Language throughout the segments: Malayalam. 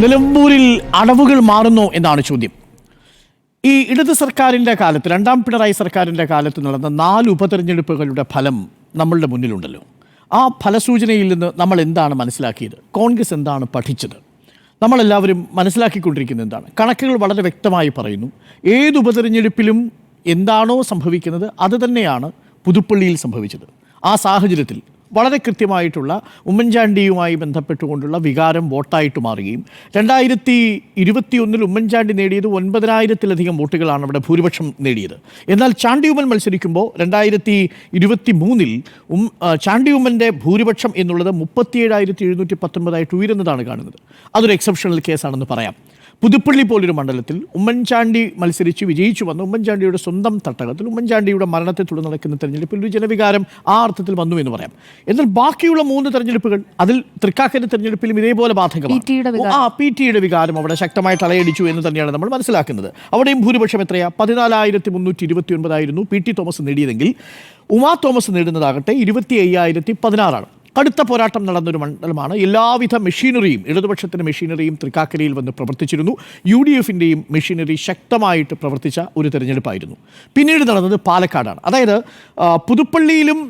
നിലമ്പൂരിൽ അടവുകൾ മാറുന്നു എന്നാണ് ചോദ്യം. ഈ ഇടത് സർക്കാരിന്റെ കാലത്ത് രണ്ടാം പിണറായി സർക്കാരിന്റെ കാലത്ത് നടന്ന നാല് ഉപതെരഞ്ഞെടുപ്പുകളുടെ ഫലം നമ്മളുടെ മുന്നിലുണ്ടല്ലോ. ആ ഫലസൂചനയിൽ നിന്ന് നമ്മൾ എന്താണ് മനസ്സിലാക്കിയത്? കോൺഗ്രസ് എന്താണ് പഠിച്ചത്? നമ്മളെല്ലാവരും മനസ്സിലാക്കിക്കൊണ്ടിരിക്കുന്നത് എന്താണ്? കണക്കുകൾ വളരെ വ്യക്തമായി പറയുന്നു. ഏത് ഉപതെരഞ്ഞെടുപ്പിലും എന്താണോ സംഭവിക്കുന്നത് അത് തന്നെയാണ് പുതുപ്പള്ളിയിൽ സംഭവിച്ചത്. ആ സാഹചര്യത്തിൽ വളരെ കൃത്യമായിട്ടുള്ള ഉമ്മൻചാണ്ടിയുമായി ബന്ധപ്പെട്ടുകൊണ്ടുള്ള വികാരം വോട്ടായിട്ട് മാറുകയും രണ്ടായിരത്തി ഇരുപത്തിയൊന്നിൽ ഉമ്മൻചാണ്ടി നേടിയത് ഒൻപതിനായിരത്തിലധികം വോട്ടുകളാണ് അവിടെ ഭൂരിപക്ഷം നേടിയത്. എന്നാൽ ചാണ്ടിയുമൻ മത്സരിക്കുമ്പോൾ രണ്ടായിരത്തി ഇരുപത്തി മൂന്നിൽ ഉം ചാണ്ടിയുമ്മന്റെ ഭൂരിപക്ഷം എന്നുള്ളത് മുപ്പത്തിയേഴായിരത്തി എഴുന്നൂറ്റി പത്തൊൻപതായിട്ട് ഉയരുന്നതാണ് കാണുന്നത്. അതൊരു എക്സെപ്ഷണൽ കേസാണെന്ന് പറയാം. പുതുപ്പള്ളി പോലൊരു മണ്ഡലത്തിൽ ഉമ്മൻചാണ്ടി മത്സരിച്ച് വിജയിച്ചു വന്ന. ഉമ്മൻചാണ്ടിയുടെ സ്വന്തം തട്ടകത്തിൽ ഉമ്മൻചാണ്ടിയുടെ മരണത്തെ തുടർന്ന് നടക്കുന്ന തെരഞ്ഞെടുപ്പിൽ ഒരു ജനവികാരം ആ അർത്ഥത്തിൽ വന്നു എന്ന് പറയാം. എന്നാൽ ബാക്കിയുള്ള മൂന്ന് തെരഞ്ഞെടുപ്പുകൾ അതിൽ തൃക്കാക്കര തെരഞ്ഞെടുപ്പിലും ഇതേപോലെ ബാധകമാണ്. ആ പി ടിയുടെ വികാരം അവിടെ ശക്തമായി തലയടിച്ചു എന്ന് തന്നെയാണ് നമ്മൾ മനസ്സിലാക്കുന്നത്. അവിടെയും ഭൂരിപക്ഷം എത്രയാ? പതിനാലായിരത്തി മുന്നൂറ്റി ഇരുപത്തി ഒൻപതായിരുന്നു പി ടി തോമസ് നേടിയതെങ്കിൽ. ഉമാ തോമസ് നേടുന്നതാകട്ടെ ഇരുപത്തി അയ്യായിരത്തി പതിനാറാണ് കടുത്ത പോരാട്ടം നടന്നൊരു മണ്ഡലമാണ്. എല്ലാവിധ മെഷീനറിയും ഇടതുപക്ഷത്തിന്റെ മെഷീനറിയും തൃക്കാക്കരയിൽ വന്ന് പ്രവർത്തിച്ചിരുന്നു. യു ഡി എഫിന്റെയും മെഷീനറി ശക്തമായിട്ട് പ്രവർത്തിച്ച ഒരു തെരഞ്ഞെടുപ്പായിരുന്നു. പിന്നീട് നടന്നത് പാലക്കാടാണ്. അതായത് പുതുപ്പള്ളിയിലും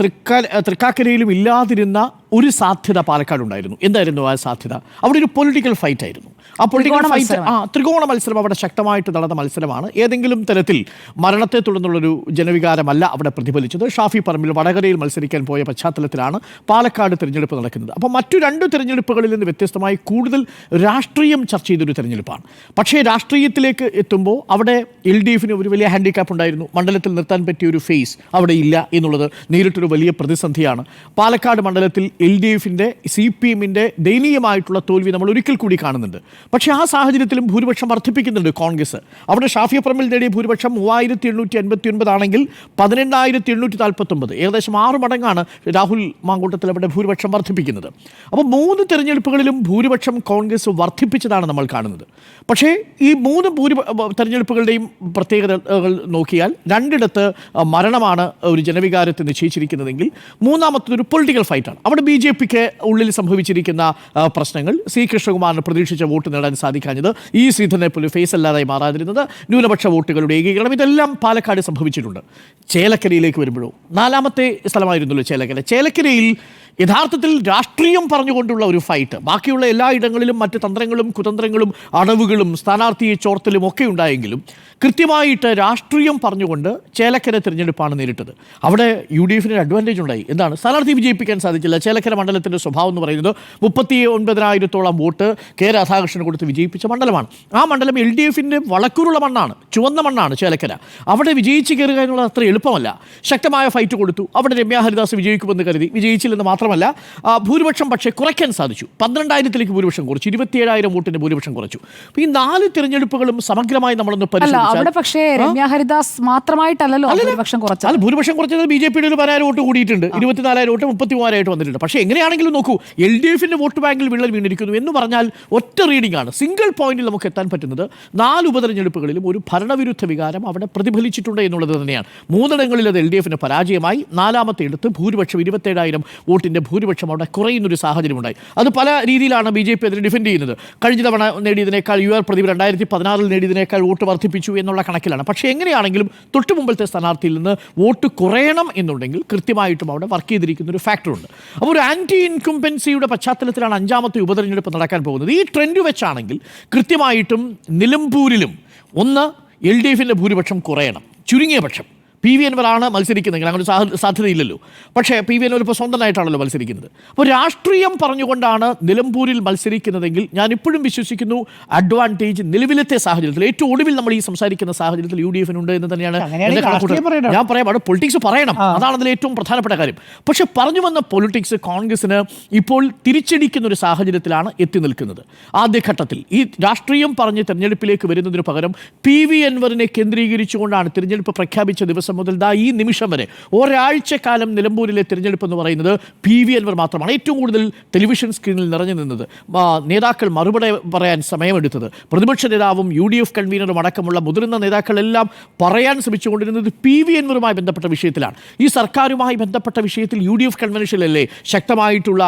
തൃക്കാ തൃക്കാക്കരയിലും ഇല്ലാതിരുന്ന ഒരു സാധ്യത പാലക്കാട് ഉണ്ടായിരുന്നു എന്തായിരുന്നു ആ സാധ്യത? അവിടെ ഒരു പൊളിറ്റിക്കൽ ഫൈറ്റ് ആയിരുന്നു. ആ പൊളിറ്റിക്കൽ ഫൈറ്റ് ആ ത്രികോണ മത്സരം അവിടെ ശക്തമായിട്ട് നടന്ന മത്സരമാണ്. ഏതെങ്കിലും തരത്തിൽ മരണത്തെ തുടർന്നുള്ളൊരു ജനവികാരമല്ല അവിടെ പ്രതിഫലിച്ചത്. ഷാഫി പറമ്പിൽ വടകരയിൽ മത്സരിക്കാൻ പോയ പശ്ചാത്തലത്തിലാണ് പാലക്കാട് തിരഞ്ഞെടുപ്പ് നടക്കുന്നത്. അപ്പോൾ മറ്റു രണ്ട് തിരഞ്ഞെടുപ്പുകളിൽ നിന്ന് വ്യത്യസ്തമായി കൂടുതൽ രാഷ്ട്രീയം ചർച്ച ചെയ്തൊരു തിരഞ്ഞെടുപ്പാണ്. പക്ഷേ രാഷ്ട്രീയത്തിലേക്ക് എത്തുമ്പോൾ അവിടെ എൽ ഡി എഫിന് ഒരു വലിയ ഹാൻഡിക്യാപ്പ് ഉണ്ടായിരുന്നു. മണ്ഡലത്തിൽ നിർത്താൻ പറ്റിയ ഒരു ഫേസ് അവിടെ ഇല്ല എന്നുള്ളത് നേരിട്ടൊരു വലിയ പ്രതിസന്ധിയാണ്. പാലക്കാട് മണ്ഡലത്തിൽ എൽ ഡി എഫിന്റെ സി പി എമ്മിന്റെ ദയനീയമായിട്ടുള്ള തോൽവി നമ്മൾ ഒരിക്കൽ കൂടി കാണുന്നുണ്ട്. പക്ഷേ ആ സാഹചര്യത്തിലും ഭൂരിപക്ഷം വർദ്ധിപ്പിക്കുന്നുണ്ട് കോൺഗ്രസ്. അവിടെ ഷാഫി പറമ്പിൽ നേടിയ ഭൂരിപക്ഷം മൂവായിരത്തി എണ്ണൂറ്റി എൺപത്തി ഒൻപതാണെങ്കിൽ പതിനെണ്ണായിരത്തി എണ്ണൂറ്റി നാൽപ്പത്തൊമ്പത് ഏകദേശം ആറ് മടങ്ങാണ് രാഹുൽ മാങ്കൂട്ടത്തിൽ അവിടെ ഭൂരിപക്ഷം വർദ്ധിപ്പിക്കുന്നത്. അപ്പോൾ മൂന്ന് തെരഞ്ഞെടുപ്പുകളിലും ഭൂരിപക്ഷം കോൺഗ്രസ് വർദ്ധിപ്പിച്ചതാണ് നമ്മൾ കാണുന്നത്. പക്ഷേ ഈ മൂന്ന് ഭൂരി തെരഞ്ഞെടുപ്പുകളുടെയും പ്രത്യേകതകൾ നോക്കിയാൽ രണ്ടിടത്ത് മരണമാണ് ഒരു ജനവികാരത്തെ നിശ്ചയിച്ചിരിക്കുന്നതെങ്കിൽ മൂന്നാമത്തത് ഒരു പൊളിറ്റിക്കൽ ഫൈറ്റാണ്. അവിടെ ബി ജെ പിക്ക് ഉള്ളിൽ സംഭവിച്ചിരിക്കുന്ന പ്രശ്നങ്ങൾ സി കൃഷ്ണകുമാറിന് പ്രതീക്ഷിച്ച വോട്ട് നേടാൻ സാധിക്കാഞ്ഞത് ഈ ശ്രീധരനെ പോലും ഫേസ് അല്ലാതായി മാറാതിരുന്നത് ന്യൂനപക്ഷ വോട്ടുകളുടെ ഏകീകരണം. ഇതെല്ലാം പാലക്കാട് സംഭവിച്ചിട്ടുണ്ട്. ചേലക്കരയിലേക്ക് വരുമ്പോഴോ? നാലാമത്തെ സ്ഥലമായിരുന്നല്ലോ ചേലക്കര. ചേലക്കരയിൽ യഥാർത്ഥത്തിൽ രാഷ്ട്രീയം പറഞ്ഞുകൊണ്ടുള്ള ഒരു ഫൈറ്റ്. ബാക്കിയുള്ള എല്ലാ ഇടങ്ങളിലും മറ്റ് തന്ത്രങ്ങളും കുതന്ത്രങ്ങളും അടവുകളും സ്ഥാനാർത്ഥിയെ ചോർത്തലും ഒക്കെ ഉണ്ടായെങ്കിലും കൃത്യമായിട്ട് രാഷ്ട്രീയം പറഞ്ഞുകൊണ്ട് ചേലക്കര തിരഞ്ഞെടുപ്പാണ് നേരിട്ടത്. അവിടെ യു ഡി എഫിന് അഡ്വാന്റേജ് ഉണ്ടായി. എന്താണ്? സ്ഥാനാർത്ഥി വിജയിപ്പിക്കാൻ സാധിച്ചില്ല. ചേലക്കര മണ്ഡലത്തിന്റെ സ്വഭാവം എന്ന് പറയുന്നത് മുപ്പത്തി ഒൻപതിനായിരത്തോളം വോട്ട് കെ രാധാകൃഷ്ണൻ കൊടുത്ത് വിജയിപ്പിച്ച മണ്ഡലമാണ്. ആ മണ്ഡലം എൽ ഡി എഫിന്റെ വളക്കൂറുള്ള മണ്ണാണ്. ചുവന്ന മണ്ണാണ് ചേലക്കര. അവിടെ വിജയിച്ച് കയറുക എന്നുള്ളത് അത്ര എളുപ്പമല്ല. ശക്തമായ ഫൈറ്റ് കൊടുത്തു. അവിടെ രമ്യാ ഹരിദാസ് വിജയിക്കുമെന്ന് കരുതി. വിജയിച്ചില്ലെന്ന് മാത്രമല്ല ഭൂരിപക്ഷം പക്ഷേ കുറയ്ക്കാൻ സാധിച്ചു. പന്ത്രണ്ടായിരത്തിലേക്ക് ഭൂരിപക്ഷം കുറച്ചു. ഇരുപത്തിയേഴായിരം വോട്ടിന് ഭൂരിപക്ഷം കുറച്ചു. ഈ നാല് തിരഞ്ഞെടുപ്പുകളും സമഗ്രമായി നമ്മളൊന്ന് അവിടെ പക്ഷേ രമ്യ ഹരിദാസ് മാത്രമായിട്ടല്ലല്ലോ ഭൂരിപക്ഷം കുറച്ചത്. അല്ല ഭൂരിപക്ഷം കുറച്ചത് ബി ജെ പിയുടെ ഒരു പതിനായിരം വോട്ട് കൂടിയിട്ടുണ്ട്. ഇരുപത്തിനാലായിരം വോട്ട് മുപ്പത്തി മൂവായിരമായിട്ട് വന്നിട്ടുണ്ട്. പക്ഷേ എങ്ങനെയാണെങ്കിലും നോക്കൂ എൽ ഡി എഫിന്റെ വോട്ട് ബാങ്കിൽ വിള്ളൽ വീണിരിക്കുന്നു എന്ന് പറഞ്ഞാൽ ഒറ്റ റീഡിംഗ് ആണ്. സിംഗിൾ പോയിന്റിൽ നമുക്ക് എത്താൻ പറ്റുന്നത് നാല് ഉപതെരഞ്ഞെടുപ്പുകളിലും ഒരു ഭരണവിരുദ്ധ വികാരം അവിടെ പ്രതിഫലിച്ചിട്ടുണ്ട് എന്നുള്ളത് തന്നെയാണ്. മൂന്നിടങ്ങളിൽ അത് എൽ ഡി എഫിന് പരാജയമായി. നാലാമത്തെ എടുത്ത് ഭൂരിപക്ഷം ഇരുപത്തേഴായിരം വോട്ടിന്റെ ഭൂരിപക്ഷം അവിടെ കുറയുന്നൊരു സാഹചര്യമുണ്ടായി. അത് പല രീതിയിലാണ് ബി ജെ പി അതിനെ ഡിഫെൻഡ് ചെയ്യുന്നത്. കഴിഞ്ഞ തവണ നേടിയതിനേക്കാൾ യു ആർ പ്രദീപ് രണ്ടായിരത്തി പതിനാറിൽ നേടിയതിനേക്കാൾ വോട്ട് വർദ്ധിപ്പിച്ചു എന്നുള്ള കണക്കിലാണ്. പക്ഷേ എങ്ങനെയാണെങ്കിലും തൊട്ടു മുമ്പത്തെ സ്ഥാനാർത്ഥിയിൽ നിന്ന് വോട്ട് കുറയണം എന്നുണ്ടെങ്കിൽ കൃത്യമായിട്ടും അവിടെ വർക്ക് ചെയ്തിരിക്കുന്ന ഒരു ഫാക്ടറുണ്ട് അപ്പോൾ ഒരു ആന്റി ഇൻകുംബൻസിയുടെ പശ്ചാത്തലത്തിലാണ് അഞ്ചാമത്തെ ഉപതെരഞ്ഞെടുപ്പ് നടക്കാൻ പോകുന്നത്. ഈ ട്രെൻഡ് വെച്ചാണെങ്കിൽ കൃത്യമായിട്ടും നിലമ്പൂരിലും ഒന്ന് എൽ ഡി എഫിന്റെ ഭൂരിപക്ഷം കുറയണം. ചുരുങ്ങിയ പക്ഷം. പി വി അൻവറാണ് മത്സരിക്കുന്നതെങ്കിൽ അങ്ങനെ സാധ്യതയില്ലല്ലോ. പക്ഷേ പി വി അൻവർ ഇപ്പോൾ സ്വന്തമായിട്ടാണല്ലോ മത്സരിക്കുന്നത്. അപ്പോൾ രാഷ്ട്രീയം പറഞ്ഞുകൊണ്ടാണ് നിലമ്പൂരിൽ മത്സരിക്കുന്നതെങ്കിൽ ഞാൻ ഇപ്പോഴും വിശ്വസിക്കുന്നു അഡ്വാന്റേജ് നിലവിലത്തെ സാഹചര്യത്തിൽ ഏറ്റവും ഒടുവിൽ നമ്മൾ ഈ സംസാരിക്കുന്ന സാഹചര്യത്തിൽ യു ഡി എഫിനുണ്ട് എന്ന് തന്നെയാണ് എന്റെ. ഞാൻ പറയാം അവിടെ പൊളിറ്റിക്സ് പറയണം. അതാണ് അതിൽ ഏറ്റവും പ്രധാനപ്പെട്ട കാര്യം. പക്ഷേ പറഞ്ഞു വന്ന പൊളിറ്റിക്സ് കോൺഗ്രസിന് ഇപ്പോൾ തിരിച്ചടിക്കുന്ന ഒരു സാഹചര്യത്തിലാണ് എത്തി നിൽക്കുന്നത്. ആദ്യഘട്ടത്തിൽ ഈ രാഷ്ട്രീയം പറഞ്ഞ് തെരഞ്ഞെടുപ്പിലേക്ക് വരുന്നതിന് പകരം പി വി അൻവറിനെ കേന്ദ്രീകരിച്ചുകൊണ്ടാണ് തിരഞ്ഞെടുപ്പ് പ്രഖ്യാപിച്ച ദിവസം ദിവസം മുതൽ ദാ ഈ നിമിഷം വരെ ഒരാഴ്ചക്കാലം നിലമ്പൂരിലെ തിരഞ്ഞെടുപ്പ് എന്ന് പറയുന്നത് പി വി അൻവർ മാത്രമാണ്. ഏറ്റവും കൂടുതൽ ടെലിവിഷൻ സ്ക്രീനിൽ നിറഞ്ഞു നിന്നത്. നേതാക്കൾ മറുപടി പറയാൻ സമയമെടുത്തത്. പ്രതിപക്ഷ നേതാവും യു ഡി എഫ് കൺവീനറും അടക്കമുള്ള മുതിർന്ന നേതാക്കളെല്ലാം പറയാൻ ശ്രമിച്ചുകൊണ്ടിരുന്നത് പി വി അൻവറുമായി ബന്ധപ്പെട്ട വിഷയത്തിലാണ്. ഈ സർക്കാരുമായി ബന്ധപ്പെട്ട വിഷയത്തിൽ യു ഡി എഫ് കൺവെൻഷനിലല്ലേ ശക്തമായിട്ടുള്ള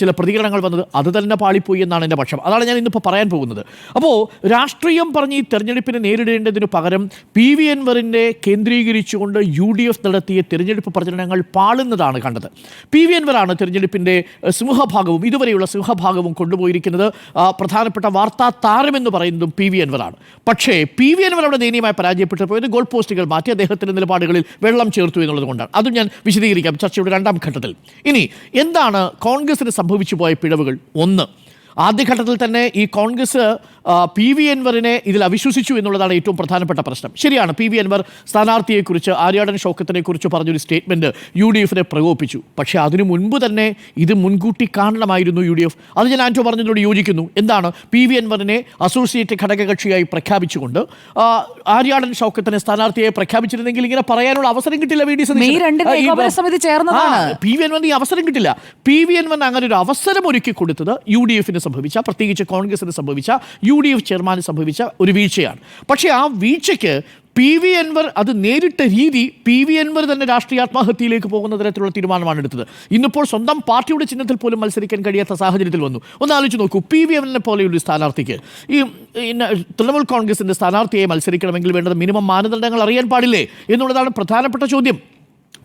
ചില പ്രതികരണങ്ങൾ വന്നത്? അത് തന്നെ പാളിപ്പോയി എന്നാണ് എന്റെ പക്ഷം. അതാണ് ഞാൻ ഇന്നിപ്പോൾ പറയാൻ പോകുന്നത്. അപ്പോൾ രാഷ്ട്രീയം പറഞ്ഞ് ഈ തെരഞ്ഞെടുപ്പിനെ നേരിടേണ്ടതിന് പകരം പി വി അൻവറിനെ കേന്ദ്രീകരിച്ചുകൊണ്ട് യു ഡി എഫ് നടത്തിയ തിരഞ്ഞെടുപ്പ് പ്രചരണങ്ങൾ പാളുന്നതാണ് കണ്ടത്. പി വി അൻവറാണ് തിരഞ്ഞെടുപ്പിന്റെ സിംഹഭാഗവും ഇതുവരെയുള്ള സിംഹഭാഗവും കൊണ്ടുപോയിരിക്കുന്നത്. പ്രധാനപ്പെട്ട വാർത്താ താരമെന്ന് പറയുന്നതും പി വി അൻവറാണ്. പക്ഷേ പി വി അൻവർ അവിടെ ദയനീയമായി പരാജയപ്പെട്ടു പോയത് ഗോൾ പോസ്റ്റുകൾ മാറ്റി അദ്ദേഹത്തിന്റെ നിലപാടുകളിൽ വെള്ളം ചേർത്തു എന്നുള്ളത് കൊണ്ടാണ്. അതും ഞാൻ വിശദീകരിക്കാം ചർച്ചയുടെ രണ്ടാം ഘട്ടത്തിൽ. ഇനി എന്താണ് കോൺഗ്രസിന് സംഭവിച്ചു പോയ പിഴവുകൾ? ഒന്ന് ആദ്യഘട്ടത്തിൽ തന്നെ ഈ കോൺഗ്രസ് പി വി എൻവറിനെ ഇതിൽ അവിശ്വസിച്ചു എന്നുള്ളതാണ് ഏറ്റവും പ്രധാനപ്പെട്ട പ്രശ്നം. ശരിയാണ് പി വി എൻവർ സ്ഥാനാർത്ഥിയെക്കുറിച്ച് ആര്യാടൻ ഷൗക്കത്തിനെ കുറിച്ച് പറഞ്ഞൊരു സ്റ്റേറ്റ്മെന്റ് യു ഡി എഫിനെ പ്രകോപിപ്പിച്ചു. പക്ഷേ അതിനു മുൻപ് തന്നെ ഇത് മുൻകൂട്ടി കാണണമായിരുന്നു യു ഡി എഫ്. അത് ഞാൻ ആന്റോ പറഞ്ഞതിനോട് യോജിക്കുന്നു. എന്താണ് പി വി എൻവറിനെ അസോസിയേറ്റ് ഘടകകക്ഷിയായി പ്രഖ്യാപിച്ചുകൊണ്ട് ആര്യാടൻ ഷൗക്കത്തിനെ സ്ഥാനാർത്ഥിയായി പ്രഖ്യാപിച്ചിരുന്നെങ്കിൽ ഇങ്ങനെ പറയാനുള്ള അവസരം കിട്ടില്ല വി ഡി സമിതി പി വി എൻവറിന് ഈ അവസരം കിട്ടില്ല. പി വി എൻവറിന് അങ്ങനെ ഒരു അവസരം ഒരുക്കി കൊടുത്തത് യു ഡി എഫിന് സംഭവിച്ച പ്രത്യേകിച്ച് കോൺഗ്രസിന് സംഭവിച്ച യു ഡി എഫ് ചെയർമാന് സംഭവിച്ച ഒരു വീഴ്ചയാണ്. പക്ഷേ ആ വീഴ്ചയ്ക്ക് പി വി അൻവർ അത് നേരിട്ട രീതി പി വി അൻവർ തന്നെ രാഷ്ട്രീയ ആത്മഹത്യയിലേക്ക് പോകുന്ന തരത്തിലുള്ള തീരുമാനമാണ് എടുത്തത്. ഇന്നിപ്പോൾ സ്വന്തം പാർട്ടിയുടെ ചിഹ്നത്തിൽ പോലും മത്സരിക്കാൻ കഴിയാത്ത സാഹചര്യത്തിൽ വന്നു. ഒന്ന് ആലോചിച്ച് നോക്കൂ പി വി എമ്മിനെ പോലെയുള്ള സ്ഥാനാർത്ഥിക്ക് ഈ തൃണമൂൽ കോൺഗ്രസിന്റെ സ്ഥാനാർത്ഥിയെ മത്സരിക്കണമെങ്കിൽ വേണ്ടത് മിനിമം മാനദണ്ഡങ്ങൾ അറിയാൻ പാടില്ലേ എന്നുള്ളതാണ് പ്രധാനപ്പെട്ട ചോദ്യം.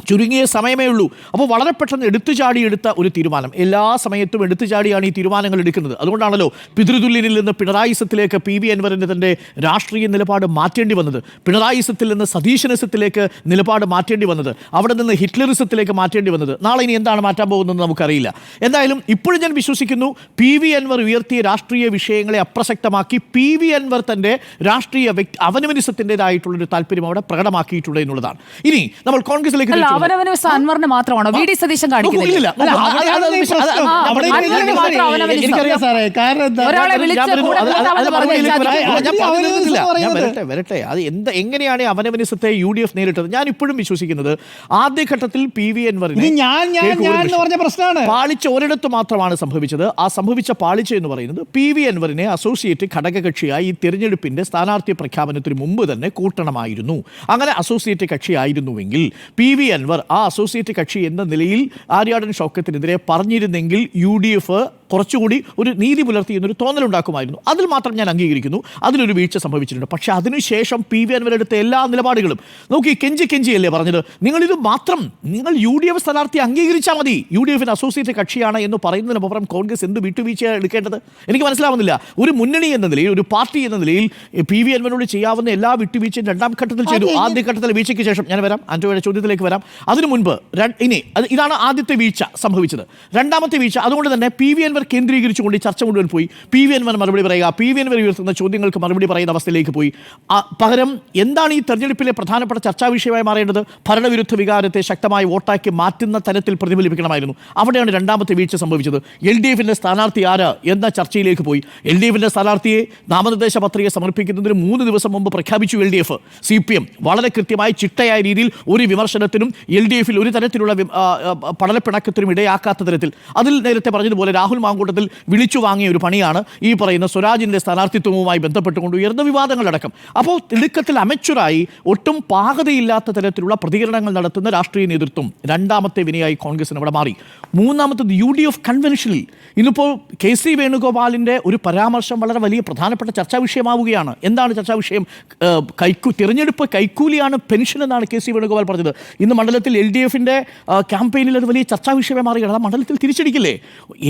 ചുരുങ്ങിയ സമയമേ ഉള്ളൂ. അപ്പോൾ വളരെ പെട്ടെന്ന് എടുത്തു ചാടി എടുത്ത ഒരു തീരുമാനം. എല്ലാ സമയത്തും എടുത്തു ചാടിയാണ് ഈ തീരുമാനങ്ങൾ എടുക്കുന്നത്. അതുകൊണ്ടാണല്ലോ പിതൃതുല്യനിൽ നിന്ന് പിണറായിസത്തിലേക്ക് പി വി അൻവറിന്റെ തന്റെ രാഷ്ട്രീയ നിലപാട് മാറ്റേണ്ടി വന്നത്. പിണറായിസത്തിൽ നിന്ന് സതീശനിസത്തിലേക്ക് നിലപാട് മാറ്റേണ്ടി വന്നത്. അവിടെ നിന്ന് ഹിറ്റ്ലറിസത്തിലേക്ക് മാറ്റേണ്ടി വന്നത്. നാളെ ഇനി എന്താണ് മാറ്റാൻ പോകുന്നത് നമുക്കറിയില്ല. എന്തായാലും ഇപ്പോഴും ഞാൻ വിശ്വസിക്കുന്നു പി വി അൻവർ ഉയർത്തിയ രാഷ്ട്രീയ വിഷയങ്ങളെ അപ്രസക്തമാക്കി പി വി അൻവർ തന്റെ രാഷ്ട്രീയ വ്യക്തി അവനവനിസത്തിന്റെതായിട്ടുള്ളൊരു താല്പര്യം അവിടെ പ്രകടമാക്കിയിട്ടുണ്ട് എന്നുള്ളതാണ്. ഇനി നമ്മൾ കോൺഗ്രസിലേക്ക് വന്നാൽ- അവനവന് അൻവറിന് മാത്രമാണോ? വി ഡി സതീശൻ സാറേ കാരണം എന്താ ഒരാളെ. വരട്ടെ വരട്ടെ. അത് എന്ത് എങ്ങനെയാണ് അവനവനിസത്തെ യു ഡി എഫ് നേരിട്ടത്? ഞാൻ ഇപ്പോഴും വിശ്വസിക്കുന്നത് ആദ്യഘട്ടത്തിൽ പി വി എൻവറിനെ ഇത് ഞാൻ പറഞ്ഞ പ്രശ്നമാണ്. പാളിച്ച ഒരിടത്ത് മാത്രമാണ് സംഭവിച്ചത്. ആ സംഭവിച്ച പാളിച്ച എന്ന് പറയുന്നത് പി വി അൻവറിനെ അസോസിയേറ്റ് ഘടകകക്ഷിയായി ഈ തിരഞ്ഞെടുപ്പിന്റെ സ്ഥാനാർത്ഥി പ്രഖ്യാപനത്തിന് മുമ്പ് തന്നെ കൂട്ടണമായിരുന്നു. അങ്ങനെ അസോസിയേറ്റ് കക്ഷിയായിരുന്നുവെങ്കിൽ പി വി അൻവർ ആ അസോസിയേറ്റ് കക്ഷി എന്ന നിലയിൽ ആര്യാടൻ ഷൗക്കത്തിനെതിരെ പറഞ്ഞിരുന്നെങ്കിൽ യു ഡി എഫ് കുറച്ചുകൂടി ഒരു നീതി പുലർത്തിയെന്നൊരു തോന്നലുണ്ടാക്കുമായിരുന്നു. അതിൽ മാത്രം ഞാൻ അംഗീകരിക്കുന്നു. അതിലൊരു വീഴ്ച സംഭവിച്ചിട്ടുണ്ട്. പക്ഷേ അതിനുശേഷം പി വി അൻവർ എടുത്ത എല്ലാ നിലപാടുകളും നോക്കി കെഞ്ചി കെഞ്ചിയല്ലേ പറഞ്ഞത്? നിങ്ങളിത് മാത്രം നിങ്ങൾ യു ഡി എഫ് സ്ഥാനാർത്ഥി അംഗീകരിച്ചാൽ മതി. യു ഡി എഫിന് അസോസിയേറ്റ് കക്ഷിയാണ് എന്ന് പറയുന്നതിനപ്പുറം കോൺഗ്രസ് എന്ത് വിട്ടുവീഴ്ച എടുക്കേണ്ടത്? എനിക്ക് മനസ്സിലാവുന്നില്ല. ഒരു മുന്നണി എന്ന നിലയിൽ ഒരു പാർട്ടി എന്ന നിലയിൽ പി വി അൻവറിനോട് ചെയ്യാവുന്ന എല്ലാ വിട്ടുവീഴ്ചയും രണ്ടാം ഘട്ടത്തിൽ ചെയ്തു. ആദ്യഘട്ടത്തിലെ വീഴ്ചയ്ക്ക് ശേഷം ഞാൻ വരാം. ആന്റോയുടെ ചോദ്യത്തിലേക്ക് വരാം. അതിനു മുൻപ് ഇനി ഇതാണ് ആദ്യത്തെ വീഴ്ച സംഭവിച്ചത്. രണ്ടാമത്തെ വീഴ്ച അതുകൊണ്ട് തന്നെ പി വി അൻവർ കേന്ദ്രീകരിച്ചുകൊണ്ട് ചർച്ച മുഴുവൻ പോയി. പി വി അൻവർ മറുപടി പറയുക പി വി അൻവർ ഉയർത്തുന്ന ചോദ്യങ്ങൾക്ക് മറുപടി പറയുന്ന അവസ്ഥയിലേക്ക് പോയി. പകരം എന്താണ് ഈ തെരഞ്ഞെടുപ്പിലെ പ്രധാനപ്പെട്ട ചർച്ചാ വിഷയമായി മാറേണ്ടത്? ഭരണവിരുദ്ധ വികാരത്തെ ശക്തമായി വോട്ടാക്കി മാറ്റുന്ന തരത്തിൽ പ്രതിഫലിപ്പിക്കണമായിരുന്നു. അവിടെയാണ് രണ്ടാമത്തെ വീഴ്ച സംഭവിച്ചത്. എൽ ഡി എഫിന്റെ സ്ഥാനാർത്ഥി ആര് എന്ന ചർച്ചയിലേക്ക് പോയി. എൽ ഡി എഫിന്റെ സ്ഥാനാർത്ഥിയെ നാമനിർദ്ദേശ പത്രിക സമർപ്പിക്കുന്നതിന് മൂന്ന് ദിവസം മുമ്പ് പ്രഖ്യാപിച്ചു L D F. C P M വളരെ കൃത്യമായി ചിട്ടയായ രീതിയിൽ ഒരു വിമർശനത്തിനും എൽ ഡി എഫിൽ ഒരു തരത്തിലുള്ള പടലപ്പിണക്കത്തിനും ഇടയാക്കാത്ത തരത്തിൽ. അതിൽ നേരത്തെ പറഞ്ഞതുപോലെ രാഹുൽ മാങ്കൂട്ടത്തിൽ വിളിച്ചു വാങ്ങിയ ഒരു പണിയാണ് ഈ പറയുന്ന സ്വരാജിന്റെ സ്ഥാനാർത്ഥിത്വവുമായി ബന്ധപ്പെട്ടുകൊണ്ട് ഉയർന്ന വിവാദങ്ങളടക്കം. അപ്പോൾ തിടുക്കത്തിൽ അമച്ചുറായി ഒട്ടും പാകതയില്ലാത്ത തരത്തിലുള്ള പ്രതികരണങ്ങൾ നടത്തുന്ന രാഷ്ട്രീയ നേതൃത്വം രണ്ടാമത്തെ വിനയായി കോൺഗ്രസിന് അവിടെ മാറി. മൂന്നാമത്തത് യു ഡി എഫ് കൺവെൻഷനിൽ ഇന്നിപ്പോൾ കെ സി വേണുഗോപാലിന്റെ ഒരു പരാമർശം വളരെ വലിയ പ്രധാനപ്പെട്ട ചർച്ചാ വിഷയമാവുകയാണ്. എന്താണ് ചർച്ചാ വിഷയം? കൈക്കു തിരഞ്ഞെടുപ്പ് കൈക്കൂലിയാണ് പെൻഷൻ എന്നാണ് കെ സി വേണുഗോപാൽ പറഞ്ഞത്. ഇന്ന് മണ്ഡലത്തിൽ എൽ ഡി എഫിന്റെ ക്യാമ്പയിനിൽ അത് വലിയ ചർച്ചാ വിഷയമായി മാറുകയാണ്. ആ മണ്ഡലത്തിൽ തിരിച്ചടിക്കില്ലേ?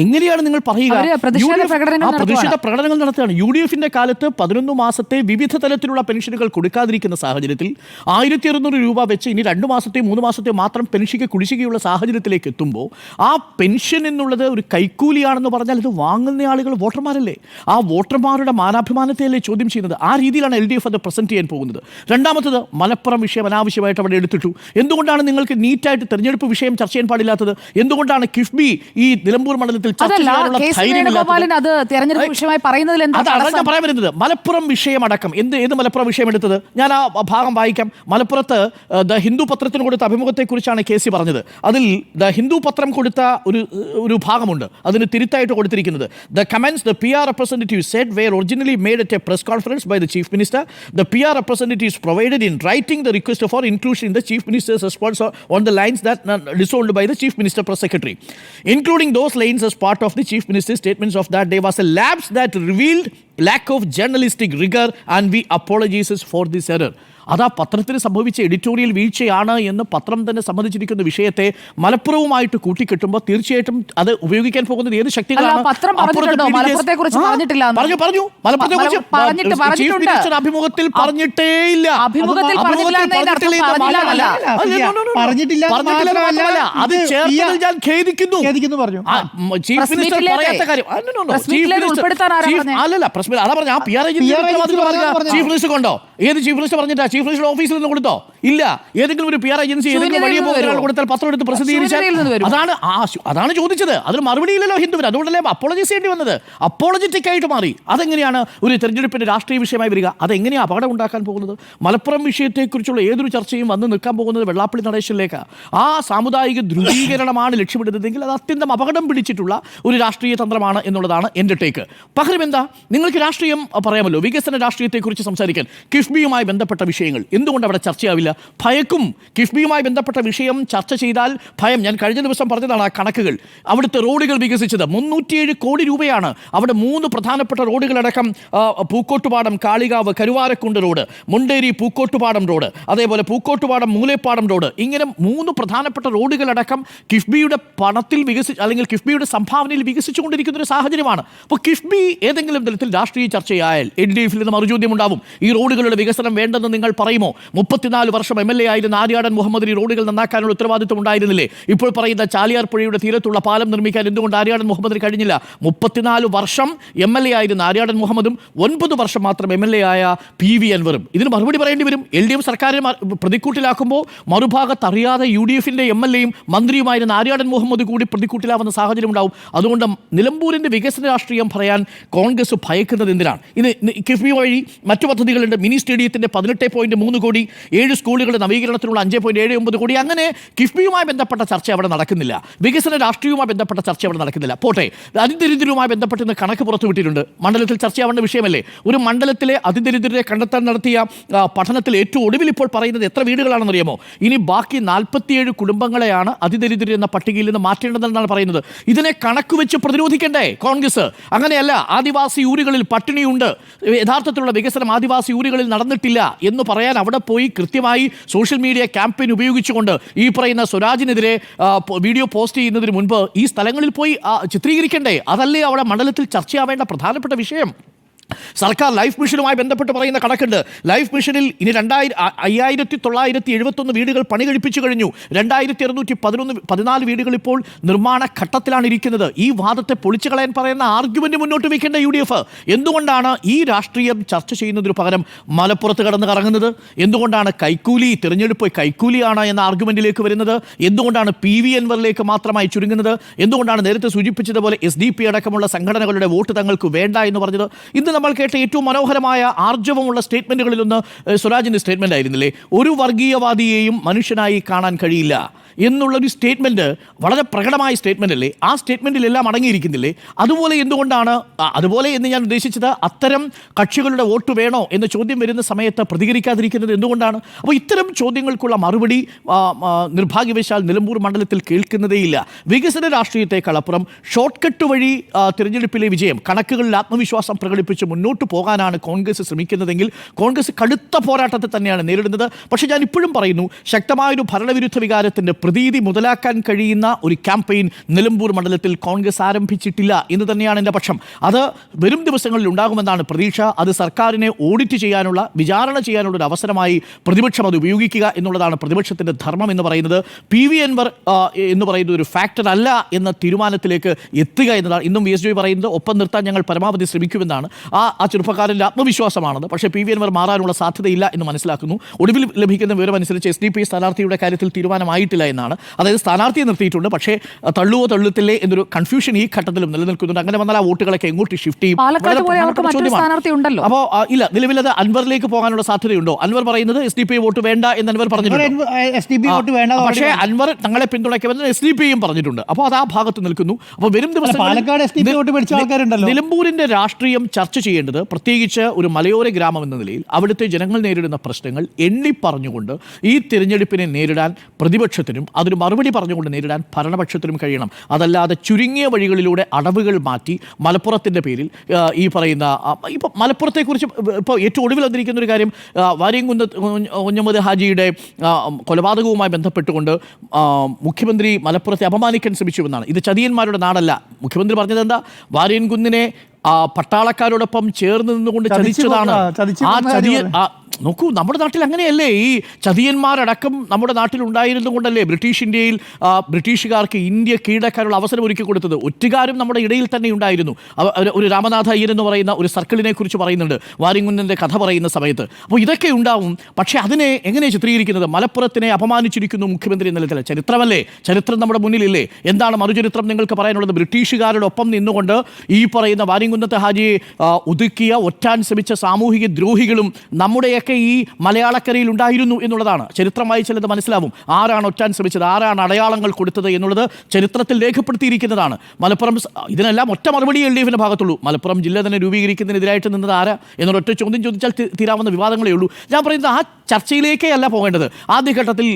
എങ്ങനെയാണ് നിങ്ങൾ പറയുക? പ്രതിഷേധ പ്രകടനങ്ങൾ. നടത്തുകയാണ്. യു ഡി എഫിന്റെ കാലത്ത് പതിനൊന്ന് മാസത്തെ വിവിധ തലത്തിലുള്ള പെൻഷനുകൾ കൊടുക്കാതിരിക്കുന്ന സാഹചര്യത്തിൽ ആയിരത്തി അറുന്നൂറ് രൂപ വെച്ച് ഇനി രണ്ട് മാസത്തെ മൂന്ന് മാസത്തെ മാത്രം പെൻഷയ്ക്ക് കുടിശ്ശികയുള്ള സാഹചര്യത്തിലേക്ക് എത്തുമ്പോൾ ആ പെൻഷൻ എന്നുള്ളത് ഒരു കൈക്കൂലിയാണെന്ന് പറഞ്ഞാൽ ഇത് വാങ്ങുന്ന ആളുകൾ വോട്ടർമാരല്ലേ? ആ വോട്ടർമാരുടെ മാനാഭിമാനത്തെയല്ലേ ചോദ്യം ചെയ്യുന്നത്? ആ രീതിയിലാണ് എൽ ഡി എഫ് അത് പ്രസന്റ് ചെയ്യാൻ പോകുന്നത്. രണ്ടാമത്തത് മലപ്പുറം വിഷയം അനാവശ്യമായിട്ട് അവിടെ എടുത്തിട്ടു. എന്തുകൊണ്ടാണ് നിങ്ങൾക്ക് നീറ്റായിട്ട് തെരഞ്ഞെടുപ്പ് വിഷയം ചർച്ച ചെയ്യാൻ പാടില്ലാത്തത്? എന്തുകൊണ്ടാണ് കിഫ്ബി ഈ നിലമ്പൂർ മണ്ഡലത്തിൽ അത് തെരഞ്ഞെടുപ്പ് വിഷയമായി പറയുന്നതിൽ അതാണ് ഞാൻ? പറയാൻ വരുന്നത് മലപ്പുറം വിഷയമടക്കം എന്ത് ഏത് മലപ്പുറം വിഷയം എടുത്തത്? ഞാൻ ആ ഭാഗം വായിക്കാം. മലപ്പുറത്ത് ദ ഹിന്ദു പത്രത്തിന് കൊടുത്ത അഭിമുഖത്തെക്കുറിച്ചാണ് കെ സി പറഞ്ഞത്. അതിൽ ദ ഹിന്ദു പത്രം കൊടുത്ത ഒരു ഒരു ഭാഗമുണ്ട്. അതിന് തിരുത്തായിട്ട് കൊടുത്തിരിക്കുന്നത്. The comments the P R representative said were originally made at a press conference by the chief minister the P R representatives provided in writing the request for inclusion in the chief minister's response on the lines that resolved by the Chief Minister Press Secretary. Including those lanes as part of the Chief Minister's statements of that day was a lapse that revealed lack of journalistic rigor and we apologise for this error. അതാ പത്രത്തിന് സംഭവിച്ച എഡിറ്റോറിയൽ വീഴ്ചയാണ് എന്ന് പത്രം തന്നെ സംബന്ധിച്ചിരിക്കുന്ന വിഷയത്തെ മലപ്പുറവുമായിട്ട് കൂട്ടിക്കെട്ടുമ്പോൾ തീർച്ചയായിട്ടും അത് ഉപയോഗിക്കാൻ പോകുന്നത് ഏത് ശക്തികളാണ്? ആ, പറഞ്ഞു പറഞ്ഞു. അഭിമുഖത്തിൽ പറഞ്ഞിട്ടേ ഇല്ല. അത് ചേർത്തതിൽ ഞാൻ ഖേദിക്കുന്നു. ഖേദിക്കുന്നു പറഞ്ഞു. ചീഫ് മിനിസ്റ്റർ പറയാത്ത കാര്യം. ആ, അല്ലല്ല പ്രസ് അതാ പറഞ്ഞ ആ P R agency PR agency പറഞ്ഞതാ ചീഫ് മിനിസ്റ്റർ കൊണ്ടോ? ഏത് ചീഫ് മിനിസ്റ്റർ പറഞ്ഞിട്ടാ ചീഫ് മിനിസ്റ്റർ ഓഫീസിൽ നിന്ന് കൊടുത്തോ ഇല്ല. ഏതെങ്കിലും ഒരു പി ആർ ഏജൻസി ഏതെങ്കിലും വഴിയെ പോകുന്ന കൊടുത്താൽ പത്രം എടുത്ത് പ്രസിദ്ധീകരിച്ചാൽ? അതാണ് അതാണ് ചോദിച്ചത്. അതിന് മറുപടിയില്ലല്ലോ ഹിന്ദുവിന്. അതുകൊണ്ടല്ലേ അപ്പോളജി ചെയ്യേണ്ടി വന്നത്. അപ്പോളജറ്റിക് ആയിട്ട് മാറി. അതെങ്ങനെയാണ് ഒരു തെരഞ്ഞെടുപ്പിന്റെ രാഷ്ട്രീയ വിഷയമായി വരിക? അതെങ്ങനെയാണ് അപകടം ഉണ്ടാക്കാൻ പോകുന്നത്? മലപ്പുറം വിഷയത്തെക്കുറിച്ചുള്ള ഏതൊരു ചർച്ചയും വന്ന് നിൽക്കാൻ പോകുന്നത് വെള്ളാപ്പള്ളി നടേശനിലേക്ക്. ആ സാമുദായിക ധ്രുവീകരണമാണ് ലക്ഷ്യമിടുന്നതെങ്കിൽ അത് അത്യന്തം അപകടം പിടിച്ചിട്ടുള്ള ഒരു രാഷ്ട്രീയ തന്ത്രമാണ് എന്നുള്ളതാണ് എന്റെ ടേക്ക് പകരം എന്താ? നിങ്ങൾക്ക് രാഷ്ട്രീയം പറയാമല്ലോ. വികസന രാഷ്ട്രീയത്തെക്കുറിച്ച് സംസാരിക്കാൻ കിഫ്ബിയുമായി ബന്ധപ്പെട്ട വിഷയങ്ങൾ. എന്തുകൊണ്ട് അവിടെ ചർച്ചയാവില്ല? ഭയക്കും. കിഫ്ബിയുമായി ബന്ധപ്പെട്ട വിഷയം ചർച്ച ചെയ്താൽ ഭയം. ഞാൻ കഴിഞ്ഞ ദിവസം പറഞ്ഞതാണ് ആ കണക്കുകൾ. അവിടുത്തെ റോഡുകൾ വികസിച്ചത് മുന്നൂറ്റിയേഴ് കോടി രൂപയാണ്. അവിടെ മൂന്ന് പ്രധാനപ്പെട്ട റോഡുകളടക്കം പൂക്കോട്ടുപാടം കാളികാവ് കരുവാരക്കുണ്ട് റോഡ് മുണ്ടേരി പൂക്കോട്ടുപാടം റോഡ് അതേപോലെ പൂക്കോട്ടുപാടം മൂലേപ്പാടം റോഡ്. ഇങ്ങനെ മൂന്ന് പ്രധാനപ്പെട്ട റോഡുകളടക്കം കിഫ്ബിയുടെ പണത്തിൽ വികസി അല്ലെങ്കിൽ കിഫ്ബിയുടെ സംഭാവനയിൽ വികസിച്ചുകൊണ്ടിരിക്കുന്ന ഒരു സാഹചര്യമാണ്. അപ്പോൾ കിഫ്ബി ഏതെങ്കിലും തരത്തിൽ രാഷ്ട്രീയ ചർച്ചയായാൽ എൽ ഡി എഫിൽ നിന്ന് മറുചോദ്യം ഉണ്ടാവും ഈ റോഡുകളുടെ വികസനം വേണ്ടെന്ന് നിങ്ങൾ പറയുമോ? മുപ്പത്തിനാല് വർഷം എം എൽ എ ആയിരുന്ന ആര്യാടൻ മുഹമ്മദിന് റോഡുകൾ നന്നാക്കാനുള്ള ഉത്തരവാദിത്വം ഉണ്ടായിരുന്നില്ലേ? ഇപ്പോൾ പറയുന്ന ചാലിയാർ പുഴയുടെ തീരത്തുള്ള പാലം നിർമ്മിക്കാൻ എന്തുകൊണ്ട് ആര്യാടൻ മുഹമ്മദിന് കഴിഞ്ഞില്ല? മുപ്പത്തിനാല് വർഷം എം എൽ എ ആയിരുന്ന ആര്യാടൻ മുഹമ്മദും ഒൻപത് വർഷം മാത്രം എം എൽ എ ആയ പി വി അൻവറും. ഇതിന് മറുപടി പറയേണ്ടി വരും. എൽ ഡി എഫ് സർക്കാരിനെ മ- പ്രതിക്കൂട്ടിലാക്കുമ്പോൾ മറുഭാഗത്ത് അറിയാതെ യു ഡി എഫിന്റെ എം എൽ എയും മന്ത്രിയുമായിരുന്ന ആര്യാടൻ മുഹമ്മദ് കൂടി പ്രതിക്കൂട്ടിലാവുന്ന സാഹചര്യം ഉണ്ടാവും. അതുകൊണ്ട് നിലമ്പൂരിന്റെ വികസന രാഷ്ട്രീയം പറയാൻ കോൺഗ്രസ് ഭയക്കുന്നത് എന്തിനാണ്? ഇത് കിഫ്ബി വഴി മറ്റു പദ്ധതികളുണ്ട്. മിനി സ്റ്റേഡിയത്തിന്റെ പതിനെട്ട് പോയിന്റ് മൂന്ന് കോടി ഏഴ് സ്കൂളുകളുടെ നവീകരണത്തിനുള്ള അഞ്ച് പോയിന്റ് ഏഴ് ഒമ്പത് കോടി. അങ്ങനെ കിഫ്ബിയുമായി ബന്ധപ്പെട്ട ചർച്ച അവിടെ നടക്കുന്നില്ല. വികസന രാഷ്ട്രീയവുമായി ബന്ധപ്പെട്ട ചർച്ച അവിടെ നടക്കുന്നില്ല. പോട്ടെ അതിദരിദ്രവുമായി ബന്ധപ്പെട്ട് ഇന്ന് കണക്ക് പുറത്തുവിട്ടിട്ടുണ്ട് മണ്ഡലത്തിൽ ചർച്ചയാവേണ്ട വിഷയമല്ലേ? ഒരു മണ്ഡലത്തിലെ അതിദരിദ്രരെ കണ്ടെത്താൻ നടത്തിയ പഠനത്തിൽ ഏറ്റവും ഒടുവിൽ ഇപ്പോൾ പറയുന്നത് എത്ര വീടുകളാണെന്നറിയാമോ? ഇനി ബാക്കി നാൽപ്പത്തിയേഴ് കുടുംബങ്ങളെയാണ് അതിദരിദ്രർ എന്ന പട്ടികയിൽ നിന്ന് മാറ്റേണ്ടതെന്നാണ് പറയുന്നത്. ഇതിനെ കണക്ക് വെച്ച് പ്രതിരോധിക്കണ്ടേ കോൺഗ്രസ്? അങ്ങനെയല്ല ആദിവാസി ഊരുകളിൽ പട്ടിണിയുണ്ട്. യഥാർത്ഥത്തിലുള്ള വികസനം ആദിവാസി ഊരുകളിൽ നടന്നിട്ടില്ല എന്ന് പറയാൻ അവിടെ പോയി കൃത്യമായി സോഷ്യൽ മീഡിയ ക്യാമ്പയിൻ ഉപയോഗിച്ചുകൊണ്ട് ഈ പറയുന്ന സ്വരാജിനെതിരെ വീഡിയോ പോസ്റ്റ് ചെയ്യുന്നതിന് മുൻപ് ഈ സ്ഥലങ്ങളിൽ പോയി ചിത്രീകരിക്കണ്ടേ? അതല്ലേ അവിടെ മണ്ഡലത്തിൽ ചർച്ചയാവേണ്ട പ്രധാനപ്പെട്ട വിഷയം? സർക്കാർ ലൈഫ് മിഷനുമായി ബന്ധപ്പെട്ട് പറയുന്ന കണക്കുണ്ട്. ലൈഫ് മിഷനിൽ ഇനി രണ്ടായിരം അയ്യായിരത്തി തൊള്ളായിരത്തി എഴുപത്തൊന്ന് വീടുകൾ പണി കഴിപ്പിച്ചു കഴിഞ്ഞു. രണ്ടായിരത്തി അറുന്നൂറ്റി പതിനൊന്ന് പതിനാല് വീടുകൾ ഇപ്പോൾ നിർമ്മാണ ഘട്ടത്തിലാണ് ഇരിക്കുന്നത്. ഈ വാദത്തെ പൊളിച്ചു കളയാൻ പറയുന്ന ആർഗ്യുമെന്റ് മുന്നോട്ട് വയ്ക്കേണ്ട യു ഡി എഫ്. എന്തുകൊണ്ടാണ് ഈ രാഷ്ട്രീയം ചർച്ച ചെയ്യുന്നതിന് പകരം മലപ്പുറത്ത് കടന്ന് കറങ്ങുന്നത്? എന്തുകൊണ്ടാണ് കൈക്കൂലി തിരഞ്ഞെടുപ്പ് കൈക്കൂലിയാണ് എന്ന ആർഗ്യുമെന്റിലേക്ക് വരുന്നത്? എന്തുകൊണ്ടാണ് പി വി എൻവറിലേക്ക് മാത്രമായി ചുരുങ്ങുന്നത്? എന്തുകൊണ്ടാണ് നേരത്തെ സൂചിപ്പിച്ചതുപോലെ എസ് ഡി പി അടക്കമുള്ള സംഘടനകളുടെ വോട്ട് തങ്ങൾക്ക് വേണ്ട എന്ന് പറഞ്ഞത്? ഇന്ന് നമ്മൾ കേട്ട ഏറ്റവും മനോഹരമായ ആർജവമുള്ള സ്റ്റേറ്റ്മെന്റുകളിലൊന്ന് സ്വരാജിന്റെ സ്റ്റേറ്റ്മെന്റ് ആയിരുന്നില്ലേ? ഒരു വർഗീയവാദിയെയും മനുഷ്യനായി കാണാൻ കഴിയില്ല. എന്നുള്ളൊരു സ്റ്റേറ്റ്മെന്റ് വളരെ പ്രകടമായ സ്റ്റേറ്റ്മെന്റ് അല്ലേ? ആ സ്റ്റേറ്റ്മെന്റിലെല്ലാം അടങ്ങിയിരിക്കുന്നില്ലേ? അതുപോലെ എന്തുകൊണ്ടാണ് അതുപോലെ എന്ന് ഞാൻ ഉദ്ദേശിച്ചത് അത്തരം കക്ഷികളുടെ വോട്ട് വേണോ എന്ന ചോദ്യം വരുന്ന സമയത്ത് പ്രതികരിക്കാതിരിക്കുന്നത് എന്തുകൊണ്ടാണ്? അപ്പോൾ ഇത്തരം ചോദ്യങ്ങൾക്കുള്ള മറുപടി നിർഭാഗ്യവശാൽ നിലമ്പൂർ മണ്ഡലത്തിൽ കേൾക്കുന്നതേയില്ല വികസന രാഷ്ട്രീയത്തെക്കാൾ അപ്പുറം ഷോർട്ട് കട്ട് വഴി തിരഞ്ഞെടുപ്പിലെ വിജയം കണക്കുകളിൽ ആത്മവിശ്വാസം പ്രകടിപ്പിച്ച് മുന്നോട്ട് പോകാനാണ് കോൺഗ്രസ് ശ്രമിക്കുന്നതെങ്കിൽ കോൺഗ്രസ് കടുത്ത പോരാട്ടത്തെ തന്നെയാണ് നേരിടുന്നത്. പക്ഷേ ഞാൻ ഇപ്പോഴും പറയുന്നു ശക്തമായൊരു ഭരണവിരുദ്ധ വികാരത്തിന്റെ പ്രതീതി മുതലാക്കാൻ കഴിയുന്ന ഒരു ക്യാമ്പയിൻ നിലമ്പൂർ മണ്ഡലത്തിൽ കോൺഗ്രസ് ആരംഭിച്ചിട്ടില്ല എന്ന് തന്നെയാണ് എന്റെ പക്ഷം. അത് വരും ദിവസങ്ങളിൽ ഉണ്ടാകുമെന്നാണ് പ്രതീക്ഷ. അത് സർക്കാരിനെ ഓഡിറ്റ് ചെയ്യാനുള്ള വിചാരണ ചെയ്യാനുള്ള ഒരു അവസരമായി പ്രതിപക്ഷം അത് ഉപയോഗിക്കുക എന്നുള്ളതാണ് പ്രതിപക്ഷത്തിന്റെ ധർമ്മം എന്ന് പറയുന്നത്. പി വി എൻവർ എന്ന് പറയുന്ന ഒരു ഫാക്ടർ അല്ല എന്ന തീരുമാനത്തിലേക്ക് എത്തുക എന്നതാണ്. ഇന്നും വി എസ് ജോയി പറയുന്നത് ഒപ്പം നിർത്താൻ ഞങ്ങൾ പരമാവധി ശ്രമിക്കുമെന്നാണ്. ആ ആ ചെറുപ്പക്കാരന്റെ ആത്മവിശ്വാസമാണത്. പക്ഷേ പി വി എൻവർ മാറാനുള്ള സാധ്യതയില്ല എന്ന് മനസ്സിലാക്കുന്നു. ഒടുവിൽ ലഭിക്കുന്ന വിവരമനുസരിച്ച് എസ് ഡി പി സ്ഥാനാർത്ഥിയുടെ കാര്യത്തിൽ തീരുമാനമായിട്ടില്ല എന്നാണ്. അതായത് സ്ഥാനാർത്ഥിയെ നിർത്തിയിട്ടുണ്ട്. പക്ഷേ തള്ളുവോ തള്ളുത്തില്ലേ എന്നൊരു കൺഫ്യൂഷൻ ഈ ഘട്ടത്തിലും നിലനിൽക്കുന്നുണ്ട്. അങ്ങനെ വന്നാൽ ആ വോട്ടുകളൊക്കെ എങ്ങോട്ട് ഷിഫ്റ്റ് ചെയ്യും. അപ്പോൾ ഇല്ല നിലവിലത് അൻവറിലേക്ക് പോകാനുള്ള സാധ്യതയുണ്ടോ? അൻവർ പറയുന്നത് എസ് ഡി പി വോട്ട് വേണ്ട എന്ന് അൻവർ പറഞ്ഞിട്ടുണ്ട്? എസ് വോട്ട് വേണ്ട പക്ഷേ അൻവർ തങ്ങളെ പിന്തുണയ്ക്കുമെന്ന് എസ് ഡി പിയും പറഞ്ഞിട്ടുണ്ട്. അപ്പോൾ അത് ആ ഭാഗത്ത് നിൽക്കുന്നു. അപ്പോൾ വരും ദിവസം പാലക്കാട് SDP വോട്ട് പിടിച്ച ആൾക്കാരുണ്ടല്ലോ. നിലമ്പൂരിന്റെ രാഷ്ട്രീയം ചർച്ച ചെയ്യേണ്ടത് പ്രത്യേകിച്ച് ഒരു മലയോര ഗ്രാമം എന്ന നിലയിൽ അവിടുത്തെ ജനങ്ങൾ നേരിടുന്ന പ്രശ്നങ്ങൾ എണ്ണി പറഞ്ഞുകൊണ്ട് ഈ തിരഞ്ഞെടുപ്പിനെ നേരിടാൻ പ്രതിപക്ഷത്തിനും അതിന് മറുപടി പറഞ്ഞുകൊണ്ട് നേരിടാൻ ഭരണപക്ഷത്തിനും കഴിയണം. അതല്ലാതെ ചുരുങ്ങിയ വഴികളിലൂടെ അടവുകൾ മാറ്റി മലപ്പുറത്തിന്റെ പേരിൽ ഈ പറയുന്ന ഇപ്പോൾ മലപ്പുറത്തെക്കുറിച്ച് ഇപ്പോൾ ഏറ്റവും ഒടുവിൽ വന്നിരിക്കുന്ന ഒരു കാര്യം വാര്യംകുന്ന് കുഞ്ഞമ്മദ് ഹാജിയുടെ കൊലപാതകവുമായി ബന്ധപ്പെട്ടുകൊണ്ട് മുഖ്യമന്ത്രി മലപ്പുറത്തെ അപമാനിക്കാൻ ശ്രമിച്ചുവെന്നാണ്. ഇത് ചതിയന്മാരുടെ നാടല്ല. മുഖ്യമന്ത്രി പറഞ്ഞത് എന്താ? വാര്യൻകുന്നിനെ പട്ടാളക്കാരോടൊപ്പം ചേർന്ന് നിന്നുകൊണ്ട് ചതിച്ചതാണ്. ആ, ചതിയ നോക്കൂ നമ്മുടെ നാട്ടിൽ അങ്ങനെയല്ലേ? ഈ ചതിയന്മാരടക്കം നമ്മുടെ നാട്ടിൽ ഉണ്ടായിരുന്നു കൊണ്ടല്ലേ ബ്രിട്ടീഷ് ഇന്ത്യയിൽ ബ്രിട്ടീഷുകാർക്ക് ഇന്ത്യ കീഴടക്കാനുള്ള അവസരം ഒരുക്കി കൊടുത്തത്? ഒറ്റുകാരും നമ്മുടെ ഇടയിൽ തന്നെ ഉണ്ടായിരുന്നു. ഒരു- രാമനാഥ അയ്യർ എന്ന് പറയുന്ന ഒരു സർക്കിളിനെ കുറിച്ച് പറയുന്നുണ്ട് വാരിങ്കുന്നന്റെ കഥ പറയുന്ന സമയത്ത്. അപ്പോൾ ഇതൊക്കെ ഉണ്ടാവും പക്ഷേ അതിനെ എങ്ങനെ ചിത്രീകരിക്കുന്നത്? മലപ്പുറത്തിനെ അപമാനിച്ചിരിക്കുന്നു മുഖ്യമന്ത്രി എന്ന നിലത്തിൽ ചരിത്രമല്ലേ? ചരിത്രം നമ്മുടെ മുന്നിലില്ലേ? എന്താണ് മറുചരിത്രം നിങ്ങൾക്ക് പറയാനുള്ളത്? ബ്രിട്ടീഷുകാരുടെ ഒപ്പം നിന്നുകൊണ്ട് ഈ പറയുന്ന വാരിങ്കുന്നത്തെ ഹാജിയെ ഒതുക്കിയ ഒറ്റാൻ ശ്രമിച്ച സാമൂഹിക ദ്രോഹികളും നമ്മുടെയൊക്കെ ഈ മലയാളക്കരയിൽ ഉണ്ടായിരുന്നു എന്നുള്ളതാണ്. ചരിത്രമായി ചിലത് മനസ്സിലാവും. ആരാണ് ഒറ്റാൻ ശ്രമിച്ചത്? ആരാണ് അടയാളങ്ങൾ കൊടുത്തത് എന്നുള്ളത് ചരിത്രത്തിൽ രേഖപ്പെടുത്തിയിരിക്കുന്നതാണ്. മലപ്പുറം ഇതിനെല്ലാം ഒറ്റ മറുപടി എൽ ഡി എഫിന്റെ ഭാഗത്തുള്ളൂ. മലപ്പുറം ജില്ല തന്നെ രൂപീകരിക്കുന്നതിനെതിരായിട്ട് നിന്നത് ആരാ? എന്നൊരൊറ്റ ചോദ്യം ചോദിച്ചാൽ തീരാവുന്ന വിവാദങ്ങളേ ഉള്ളൂ. ഞാൻ പറയുന്നത് ആ ചർച്ചയിലേക്കേ അല്ല പോകേണ്ടത്. ആദ്യഘട്ടത്തിൽ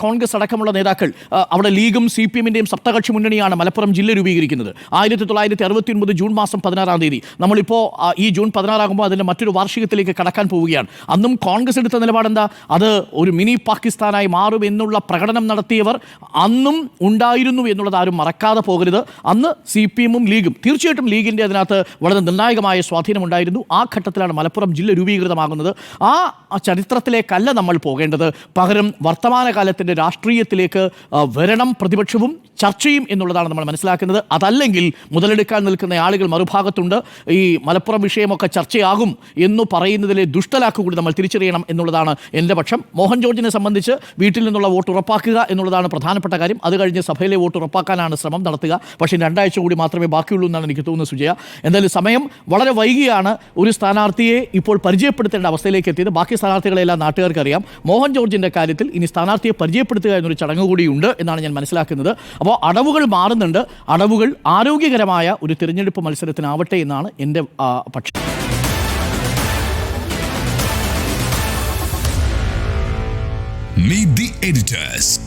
കോൺഗ്രസ് അടക്കമുള്ള നേതാക്കൾ അവിടെ ലീഗും സി പി എമ്മിന്റെയും സപ്തകക്ഷി മുന്നണിയാണ് മലപ്പുറം ജില്ല രൂപീകരിക്കുന്നത്. ആയിരത്തി തൊള്ളായിരത്തി അറുപത്തി ഒൻപത് ജൂൺ മാസം പതിനാറാം തീയതി. നമ്മളിപ്പോൾ ഈ ജൂൺ പതിനാറാകുമ്പോൾ അതിന്റെ മറ്റൊരു വാർഷികത്തിലേക്ക് കടക്കാൻ പോവുകയാണ്. അന്നും കോൺഗ്രസ് എടുത്ത നിലപാടെന്താ? അത് ഒരു മിനി പാകിസ്ഥാനായി മാറും എന്നുള്ള പ്രകടനം നടത്തിയവർ അന്നും ഉണ്ടായിരുന്നു എന്നുള്ളത് ആരും മറക്കാതെ പോകരുത്. അന്ന് സി പി എമ്മും ലീഗും തീർച്ചയായിട്ടും ലീഗിന്റെ അതിനകത്ത് വളരെ നിർണായകമായ സ്വാധീനമുണ്ടായിരുന്നു ആ ഘട്ടത്തിലാണ് മലപ്പുറം ജില്ല രൂപീകൃതമാകുന്നത്. ആ ചരിത്രത്തിലേക്കല്ല നമ്മൾ പോകേണ്ടത്. പകരം വർത്തമാനകാലത്തിന്റെ രാഷ്ട്രീയത്തിലേക്ക് വരണം പ്രതിപക്ഷവും ചർച്ചയും എന്നുള്ളതാണ് നമ്മൾ മനസ്സിലാക്കുന്നത്. അതല്ലെങ്കിൽ മുതലെടുക്കാൻ നിൽക്കുന്ന ആളുകൾ മറുഭാഗത്തുണ്ട്. ഈ മലപ്പുറം വിഷയമൊക്കെ ചർച്ചയാകും എന്ന് പറയുന്നതിലെ ദുഷ്ടലാക്കുകൂടി കൂടി നമ്മൾ തിരിച്ചറിയണം എന്നുള്ളതാണ് എന്റെ പക്ഷം. മോഹൻ ജോർജിനെ സംബന്ധിച്ച് വീട്ടിൽ നിന്നുള്ള വോട്ട് ഉറപ്പാക്കുക എന്നുള്ളതാണ് പ്രധാനപ്പെട്ട കാര്യം. അത് കഴിഞ്ഞ് സഭയിലെ വോട്ട് ഉറപ്പാക്കാനാണ് ശ്രമം നടത്തുക. പക്ഷേ രണ്ടാഴ്ച കൂടി മാത്രമേ ബാക്കിയുള്ളൂ എന്നാണ് എനിക്ക് തോന്നുന്നത് സുജയ. എന്തായാലും സമയം വളരെ വൈകിയാണ് ഒരു സ്ഥാനാർത്ഥിയെ ഇപ്പോൾ പരിചയപ്പെടുത്തേണ്ട അവസ്ഥയിലേക്ക് എത്തിയത്. ബാക്കി സ്ഥാനാർത്ഥികളെല്ലാം നാട്ടുകാർക്ക് അറിയാം മോഹൻ ജോർജിന്റെ കാര്യത്തിൽ ഇനി സ്ഥാനാർത്ഥിയെ പരിചയപ്പെടുത്തുക എന്നൊരു ചടങ്ങ് കൂടിയുണ്ട് എന്നാണ് ഞാൻ മനസ്സിലാക്കുന്നത്. അപ്പോൾ അടവുകൾ മാറുന്നുണ്ട്. അടവുകൾ ആരോഗ്യകരമായ ഒരു തിരഞ്ഞെടുപ്പ് മത്സരത്തിനാവട്ടെ എന്നാണ് എന്റെ പക്ഷം. Editors.